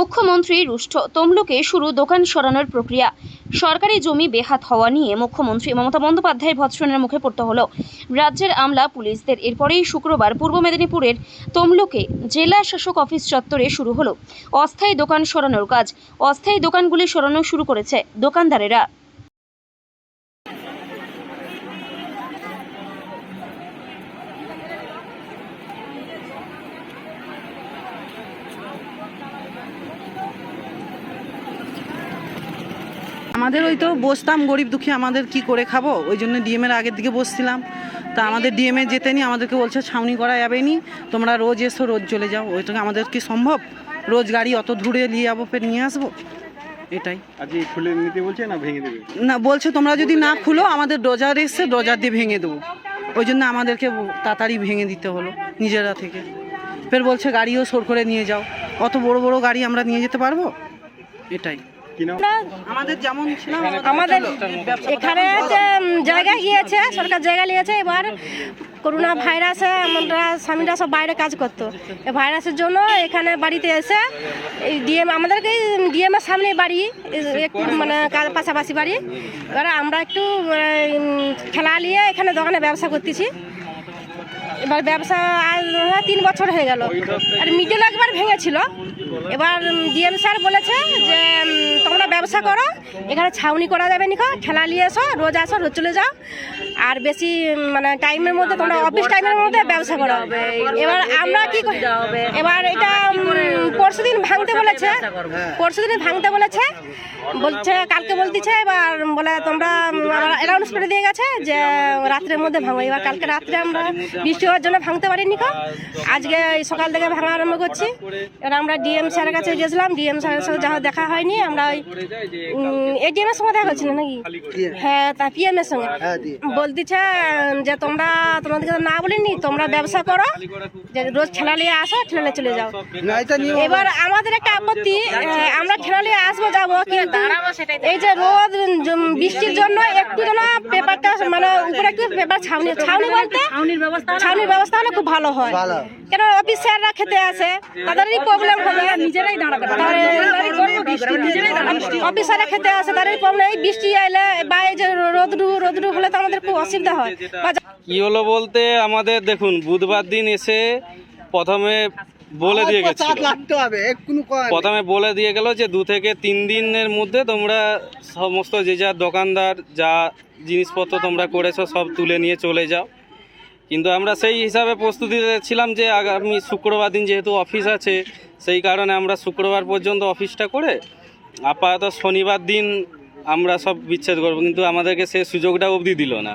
মুখ্যমন্ত্রী রুষ্ট তমলুকে শুরু দোকান সরানোর প্রক্রিয়া। সরকারি জমি বেহাত হওয়া নিয়ে মুখ্যমন্ত্রী মমতা বন্দ্যোপাধ্যায়ের ভৎসনের মুখে পড়তে হলো। রাজ্যের আমলা পুলিশদের এরপরেই শুক্রবার পূর্ব মেদিনীপুরের তমলুকে জেলা শাসক অফিস চত্বরে শুরু হলো। অস্থায়ী দোকান সরানোর কাজ। অস্থায়ী দোকানগুলি সরানো শুরু করেছে দোকানদারেরা। আমাদের ওই তো বসতাম গরিব দুঃখী আমাদের কি করে খাব? ওই জন্য ডিএমের আগের দিকে বসছিলাম। তা আমাদের ডিএমএ যেতে নি আমাদেরকে বলছে ছাউনি করা যাবে নি তোমরা রোজ এসো রোজ চলে যাও। ওইটা আমাদের কি সম্ভব? রোজ গাড়ি অত দূরে নিয়ে যাব ফের নিয়ে আসব? এটাই। আজকে খুলে নিতে বলছে না ভেঙে দেবে? না বলছে তোমরা যদি না খুলো আমাদের ডোজার এসে ডোজার দিয়ে ভেঙে দেবো। ওই জন্য আমাদেরকে তাড়াতাড়ি ভেঙে দিতে হলো নিজেরা থেকে। ফের বলছে গাড়িও সর করে নিয়ে যাও। অত বড় বড় গাড়ি আমরা নিয়ে যেতে পারব? এটাই। আমাদের যেমন আমাদের এখানে যে জায়গা গিয়েছে সরকার জায়গা নিয়েছে এবার করোনা ভাইরাসে আমরা স্বামীরা সব বাইরে কাজ করতো। এই ভাইরাসের জন্য এখানে বাড়িতে এসে এই ডিএম আমাদেরকে ডিএম এর সামনে বাড়ি একটু মানে পাশাপাশি বাড়ি। এবার আমরা একটু খেলা নিয়ে এখানে দোকানে ব্যবসা করতেছি। এবার ব্যবসা আর তিন বছর হয়ে গেল। আর মিডল একবার ভেঙেছিল। এবার ডিএম স্যার বলেছে যে তোমরা ব্যবসা করো, এখানে ছাউনি করা যাবে নিখো খেলা নিয়ে এসো, রোজ আসো, রোজ চলে যাও। আর বেশি মানে টাইমের মধ্যে তোমরা অফিস টাইমের মধ্যে ব্যবসা করা হবে। এবার আমরা কি? এবার এটা পরশু দিন ভাঙতে বলেছে। পরশু দিন ভাঙতে বলেছে। বলছে কালকে বলতেছে এবার বলে তোমরা অ্যানাউন্স করে দিয়ে গেছে যে রাত্রের মধ্যে ভাঙো। এবার কালকে রাত্রে আমরা বৃষ্টি হওয়ার জন্য ভাঙতে পারিনি কো। আজকে সকাল থেকে ভাঙা আরম্ভ করছি। এবার আমরা ডিএম স্যারের কাছে গেছিলাম। ডিএম স্যারের সাথে যা দেখা হয়নি। আমরা ওই এডিএম এর সঙ্গে দেখা হচ্ছিল নাকি? হ্যাঁ তা পিএম এর সঙ্গে। বলতেছে যে তোমরা তোমাদেরকে না বলিনি তোমরা ব্যবসা করো। যে রোজ ঠেলা নিয়ে আসো ঠেলা নিয়ে চলে যাও। এবার আমাদের একটা আপত্তি আমরা নিয়ে আসব যাব কিন্তু এই যে রোদ বৃষ্টির জন্য একটু যেন পেপারটা মানে উপরে একটু পেপার ছাউনি ছাউনি বলতে ছাউনির ব্যবস্থা হলে খুব ভালো হয়। কেন অফিস স্যাররা খেতে আসে তাদেরই প্রবলেম হবে। নিজেরাই দাঁড়াবে অফিসাররা খেতে আসে তাদেরই প্রবলেম এই বৃষ্টি আইলে বা এই যে রোদরু রোদরু হলে তো আমাদের খুব অসুবিধা হয়। কি হলো বলতে আমাদের দেখুন বুধবার দিন এসে প্রথমে বলে দিয়ে গেছিল। প্রথমে বলে দিয়ে গেল যে দু থেকে তিন দিনের মধ্যে তোমরা সমস্ত যে যা দোকানদার যা জিনিসপত্র তোমরা করেছ সব তুলে নিয়ে চলে যাও। কিন্তু আমরা সেই হিসাবে প্রস্তুতি ছিলাম যে আগামী শুক্রবার দিন যেহেতু অফিস আছে সেই কারণে আমরা শুক্রবার পর্যন্ত অফিসটা করে আপাতত শনিবার দিন আমরা সব বিচ্ছেদ করব। কিন্তু আমাদেরকে সে সুযোগটা অবধি দিল না।